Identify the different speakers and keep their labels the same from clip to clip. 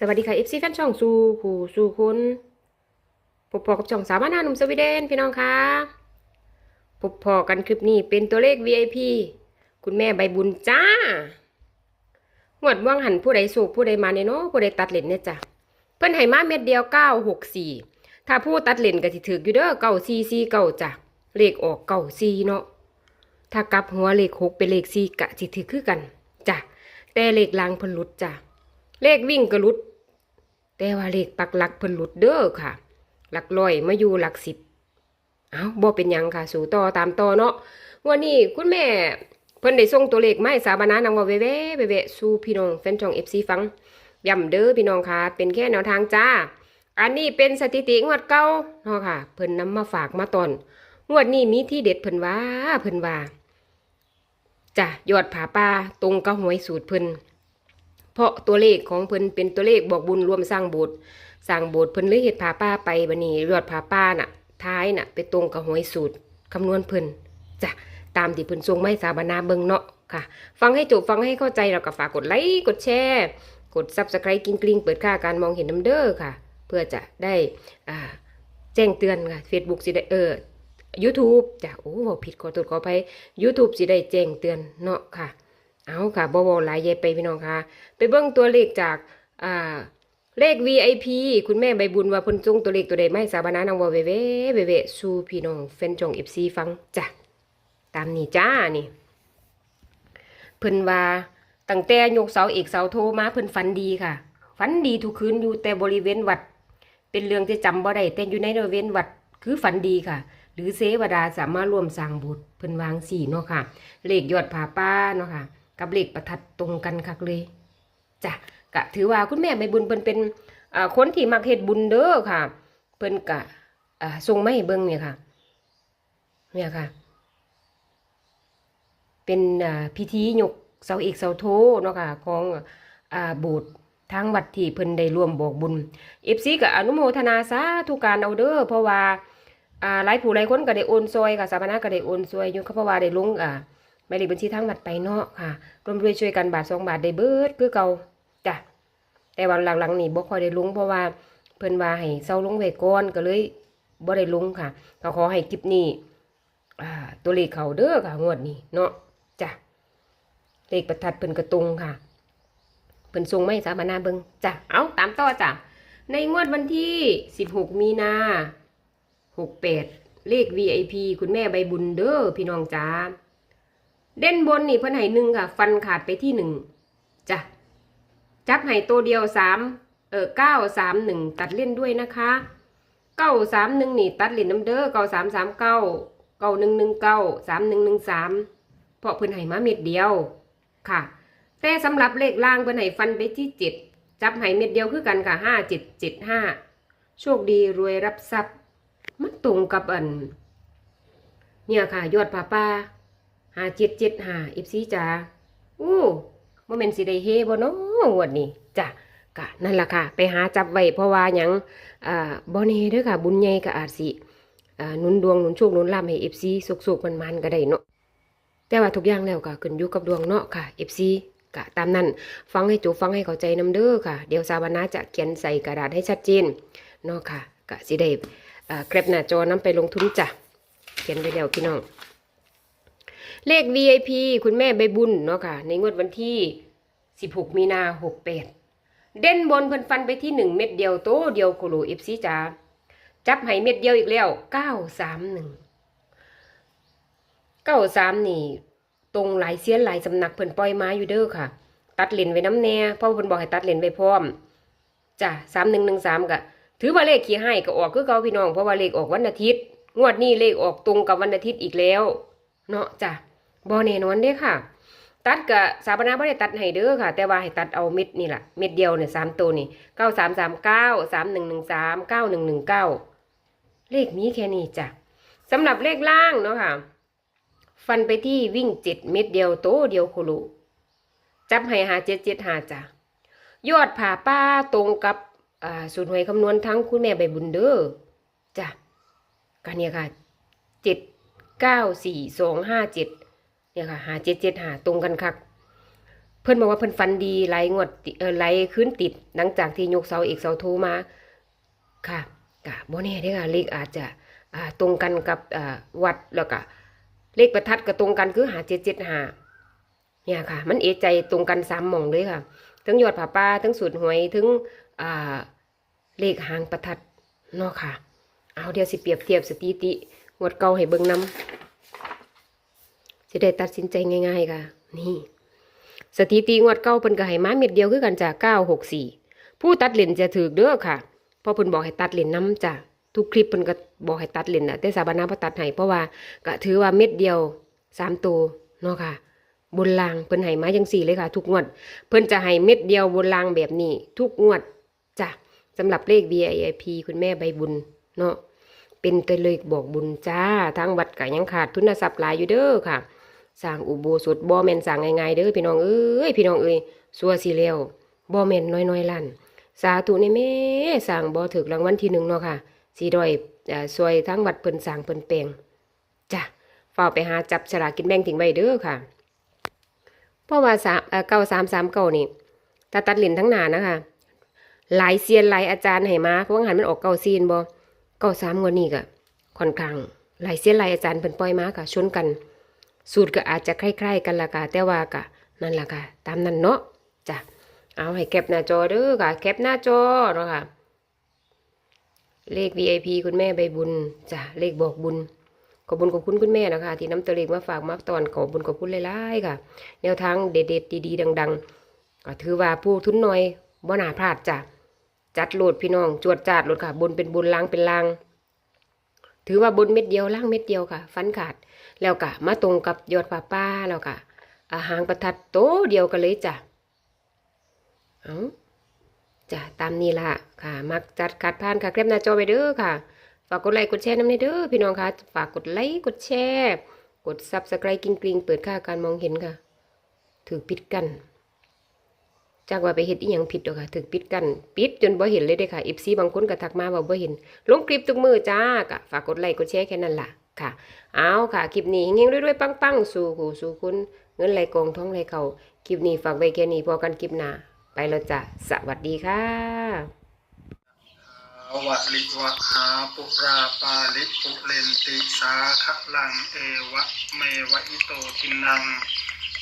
Speaker 1: สวัสดีค่ะ FC แฟนช่องสู่ผู้สู่คุณพบพอกับช่องสาวบ้านาหนุ่มสวีเดนพี่น้องคะพบพอกันคลิปนี้เป็นตัวเลข VIP คุณแม่ใบบุญจ้าหวดว่างหันผู้ใดสูบผู้ใดมาเนี่ยเนาะผู้ใดตัดเหลนเนี่ยจ้ะเพิ่นให้มาเม็ดเดียว964ถ้าผู้ตัดเหลนก็สิถืออยู่เด้อ9449จ้ะเลขออก94เนาะถ้ากลับหัวเลข6เป็นเลข4กะสิถือคือกันจ้ะแต่เลขลางเพิ่นหลุดจ้ะ เลขวิ่งก็หลุด แต่ว่าเลขปักหลักเพิ่นหลุดเด้อค่ะ หลักร้อยมาอยู่หลักสิบเอาบ่เป็นยังค่ะ สู่ต่อตามต่อเนาะวันนี้คุณแม่เพิ่นได้ส่งตัวเลขมาให้สาบานานำว่าเว่ๆเว่ๆสู่พี่น้องแฟนช่อง FC ฟังย้ำเด้อพี่น้องค่ะ เป็นแค่แนวทางจ้า อันนี้เป็นสถิติงวดเก่าเนาะค่ะ เพิ่นนำมาฝากมาตอนงวดนี้มีที่เด็ดเพิ่นว่าเพิ่นว่าจ้ะยอดผาป่าตรงกับหวยสูตรเพิ่น เพราะตัวเลขของเพิ่นเป็นตัวเลขบอกบุญรวมสร้างโบสถ์สร้างโบสถ์เพิ่นเลยเฮ็ดผาป้าไปบัดนี้ยอดผาป้าน่ะ ท้ายน่ะ ไปตรงกับหวยสูตรคำนวณเพิ่นจ้ะตามที่เพิ่นส่งไมาให้สาบานาเบิงเนาะค่ะ ฟังให้จบฟังให้เข้าใจแล้วก็ฝากกดไลค์กดแชร์กด Subscribe กิ้งกลิ้งเปิดค่าการมองเห็นน้ำเด้อค่ะ เพื่อจะได้อ่าแจ้งเตือนค่ะ Facebook สิได้เออ YouTube จ้ะโอ้ผิดขอโทษขออภัย YouTube สิได้แจ้งเตือนเนาะค่ะ เอาค่ะบ่เว้าหลายยายไปพี่น้องค่ะ ไปเบิ่งตัวเลขจากอ่าเลข VIP คุณแม่ใบบุญว่าพิ่นส่งตัวเลขตัวใดมาให้สาบานานางว่าเว่ๆเว่ๆสู่พี่น้องแฟนจงเอง FC ฟังจ้ะตามนี้จ้านี่ เพิ่นว่าตั้งแต่ยกเสาเอกเสาโทมาเพิ่นฝันดีค่ะฝันดีทุกคืนอยู่แต่บริเวณวัด เป็นเรื่องที่จำบ่ได้แต่อยู่ในบริเวณวัดคือฝันดีค่ะ หรือเสวดาสามารถร่วมสร้างบุตรเพิ่นวางสี่เนาะค่ะเลขยอดผาป้าเนาะค่ะ กับเลขประทัดตรงกันคักเลยจ้ะกะถือว่าคุณแม่ใบบุญเพิ่นเป็นคนที่มักเฮ็ดบุญเด้อค่ะ เพิ่นกะส่งมาให้เบิ่งเนี่ยค่ะ เนี่ยค่ะ เป็นพิธียกเสาเอกเสาโทเนาะค่ะของอ่าโบสถ์ทางวัดที่เพิ่นได้ร่วมบอกบุญ FC ก็อนุโมทนาสาธุการเอาเด้อเพราะว่าหลายผู้หลายคนก็ได้โอนซอยค่ะสาธาก็ได้โอนซอยอยู่ค่ะเพราะว่าได้ลงอ่า หมายเลขบัญชีทางวัดไปเนาะค่ะร่วมด้วยช่วยกันบาทสองบาทได้เบิดคือเก่าจ้ะแต่วันหลังๆนี่บ่ค่อยได้ลงเพราะว่าเพิ่นว่าให้เซาลงไว้ก่อนก็เลยบ่ได้ลงค่ะก็ขอให้คลิปนี้อ่ตัวเลขเขาเด้อค่ะงวดนี้เนาะจ้ะเลขประทัดเพิ่นกระตุงค่ะเพิ่นส่งไมาให้สาบานาเบิงจ้ะเอาตามต่อจ้ะในงวดวันที่ 16 มีนา68 เลข VIP คุณแม่ใบบุญเด้อพี่น้องจ้า เด่นบนนี่เพิ่นให้หนึ่งค่ะ ฟันขาดไปที่หนึ่งจ้ะจับให้ตัวเดียวสามเออเก้าสามหนึ่งตัดเล่นด้วยนะคะเก้าสามหนึ่งนี่ตัดเล่นน้ำเด้อเก้าสามสามเก้าเก้าหนึ่งหนึ่งเก้าสามหนึ่งหนึ่งสามเพราะเพิ่นให้มาเม็ดเดียวค่ะ แต่สำหรับเลขล่างเพิ่นให้ฟันไปที่เจ็ดจับให้เม็ดเดียวคือกันค่ะห้าเจ็ดเจ็ดห้าโชคดีรวยรับทรัพย์มันตรงกับอัน เนี่ยค่ะ ยอดผาป่า หาเจ็ดเจ็ดหาเอฟซีจ้าอู้โมเมนสิได้เฮบ่เนาะงวดนี้จ้ะกะนั่นล่ะค่ะ ไปหาจับไว้เพราะว่าหยังอ่าบ่แน่เด้อค่ะ บุญใหญ่ก็อาจสิอ่าหนุนดวงหนุนโชคหนุนลาภให้ FC สุกๆมันๆก็ได้เนาะแต่ว่าทุกอย่างแล้วก็ขึ้นอยู่กับดวงเนาะค่ะ FC กะตามนั้นฟังให้จบฟังให้เข้าใจนำเด้อค่ะ เดี๋ยวสาวนาจะเขียนใส่กระดาษให้ชัดเจนเนาะค่ะกะสิได้อ่าแคปหน้าจอนำไปลงทุนจ้ะเขียนไว้แล้วพี่น้อง เลข VIP คุณแม่ใบบุญเนาะค่ะ ในงวดวันที่ 16 มีนา68 เด่นบนเพิ่นฟันไปที่ 1 เม็ดเดียวโตเดียวโคโลเอฟซีจ้าจับให้เม็ดเดียวอีกแล้ว 931 93 นี่ ตรงหลายเสียนหลายสำนักเพิ่นปล่อยมาอยู่เด้อค่ะ ตัดเลนไว้น้ำแน่เพราะเพิ่นบอกให้ตัดเลนไว้พร้อมจ้ะ3113ก็ถือว่าเลขขี้ให้ก็ออกคือเก่าพี่น้องเพราะว่าเลขออกวันอาทิตย์ งวดนี้เลขออกตรงกับวันอาทิตย์อีกแล้ว เนาะจ้ะ บ่แน่นอนเด้ค่ะ ตัดกับสาบนาบ่ได้ตัดให้เด้อค่ะ แต่ว่าให้ตัดเอาเม็ดนี่แหละเม็ดเดียวเนี่ยสามตัวนี่เก้าสามสามเก้าสามหนึ่งหนึ่งสามเก้าหนึ่งหนึ่งเก้าเลขนี้แค่นี้จ้ะสำหรับเลขล่างเนาะค่ะ ฟันไปที่วิ่งเจ็ดเม็ดเดียวโตเดียวโคโลจับให้หาเจ็ดเจ็ดหาจ้ะยอดผ่าป้าตรงกับอ่าสูตรหวยคำนวณทั้งคุณแม่ใบบุญเด้อจ้ะกันเนี่ยค่ะเจ็ดเก้าสี่สองห้าเจ็ด เนี่ยค่ะหาเจ็ดเจ็ดหาตรงกันคักเพิ่อนบอกว่าเพิ่อนฟันดีไหลงวดเออไหลขึ้นติด หลังจากที่ยกเสาเอกเสาโทมาค่ะกะบ่แน่เด้ค่ะเลขอาจจะอ่าตรงกันกับอ่าวัดแล้วก็เลขประทัดก็ตรงกันคือหาเจ็ดเจ็ดหาเนี่ยค่ะ มันเอใจตรงกันสามหม่องเลยค่ะทั้งยอดผาป่าทั้งสูตรหวยทั้งอ่าเลขหางประทัดเนาะค่ะ เอาเดี๋ยวสิเปรียบเทียบสถิติงวดเก่าให้เบิ่งน้ำ สิได้ตัดสินใจง่ายๆค่ะ นี่ สถิติงวดเก่าเพิ่นก็ให้มาเม็ดเดียวคือกันจ้ะ964ผู้ตัดเลนจะถือเด้อค่ะพราะเพิ่นบอกให้ตัดเลนน้ำจ้ะทุกคลิปเพิ่นก็บอกให้ตัดเลนน่ะแต่สาบานาบ่ตัดให้เพราะว่าก็ถือว่าเม็ดเดียวสามตัวเนาะค่ะบนรางเพิ่นให้มาจังสี่เลยค่ะ ทุกงวด เพิ่นจะให้เม็ดเดียวบนรางแบบนี้ ทุกงวดจ้ะสำหรับเลข VIP คุณแม่ใบบุญเนาะเป็นตัวเลขบอกบุญจ้าทางวัดก็ยังขาดทุนทรัพย์หลายอยู่เด้อค่ะ สร้างอุโบสถบ่แม่นสร้างง่ายๆเด้อพี่น้องเอ้ยพี่น้องเอ้ยสัวสิแล้วบ่แม่นน้อยๆล้านสาธุในแม่สร้างบ่ถึกรางวัลที่หนึ่งเนาะค่ะสีดอยอ่อซวยทั้งวัดเพิ่นสร้างเพิ่นแปลงจ้ะเฝ้าไปหาจับฉลากกินแบ่งทิ้งไว้เด้อค่ะ เพราะว่าสามเออเก้าสามสามเก้านี่ถ้าตัดหลินทั้งหนานะคะ หลายเซียนหลายอาจารย์ให้มาเพราะว่าหันมันออกเก้าซีนบ่เก้าสามงวดนี้ก็ค่อนข้างหลายเซียนหลายอาจารย์เพิ่นปล่อยมาค่ะชนกัน สูตรก็อาจจะคล้ายๆกันละค่ะแต่ว่าก็นั่นละค่ะตามนั้นเนาะจ้ะเอาให้แคปหน้าจอเด้อค่ะแคปหน้าจอเนาะค่ะเลข VIP คุณแม่ใบบุญจ้ะเลขบอกบุญขอบบุญขอบคุณคุณแม่นะคะ ที่น้ำตัวเลขมาฝากมาตอนขอบบุญขอบคุณหลายๆค่ะ แนวทางเด็ดๆดีๆ ดัง ๆ ก็ถือว่าผู้ทุนหน้อยบ่น่าพลาดจ้ะจัดโหลดพี่น้องจวดจาดโหลดค่ะ บนเป็นบนล่างเป็นล่าง ถือว่าบนเม็ดเดียวล่างเม็ดเดียวค่ะ ฟันขาด แล้วก็มาตรงกับยอดป่าป้าแล้วก็อาหางประทัดโตเดียวกันเลยจ้ะเอาจ้ะตามนี้ล่ะค่ะ มักจัดขัดผ่านค่ะแคปหน้าจอไปเด้อค่ะ ฝากกดไลค์กดแชร์น้ำในเด้อพี่น้องค่ะ ฝากกดไลค์กดแชร์ กดซับสไครต์กิ้งกริงเปิดค่าการมองเห็นค่ะ ถือปิดกัน จากว่าไปเห็ดอีหยังผิดดอกค่ะถึกปิดกัน ปิดจนบ่เห็นเลยเด้อค่ะ FC บางคนก็ทักมาว่าบ่เห็น ลงคลิปทุกมือจ้าก็ฝากกดไลค์กดแชร์แค่นั้นล่ะ ค่ะ เอาค่ะ คลิปนี้เฮงๆรวยๆปังๆ สู่หูสู่คุณเงินไหลกองท้องไหลเขาคลิปนี้ฝากไว้แค่นี้พอกันคลิปหน้าไปแล้วจ้ะสวัสดีค่ะ
Speaker 2: วะลิวะหาปุราปาลิปุเรนติสาคะลังเอวะเมวะอิโตทินัง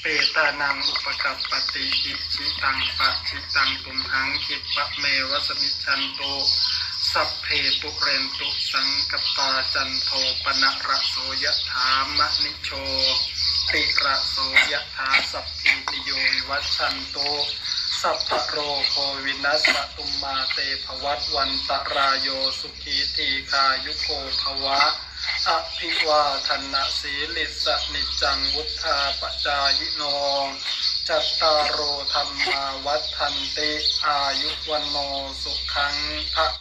Speaker 2: เปตานังอุปกัปปติอิชิตังปะชิตังตุมหังคิปะเมวะสมิชันโต สัพเพปุเรนตุสังกปาจันโทปนะระโสยถามะนิโชติระโสยถาสัพพิติโยวิวัชันโตสัพพะโรโควินัสตุมมาเตภวัตวันตรายโยสุขีทีคายุโกภวะอภิวาทนาสีลิสนิจจังวุธาปจายโนจัตตารโอธรรมาวัฏทันติ อายุวันโนสุขังพระ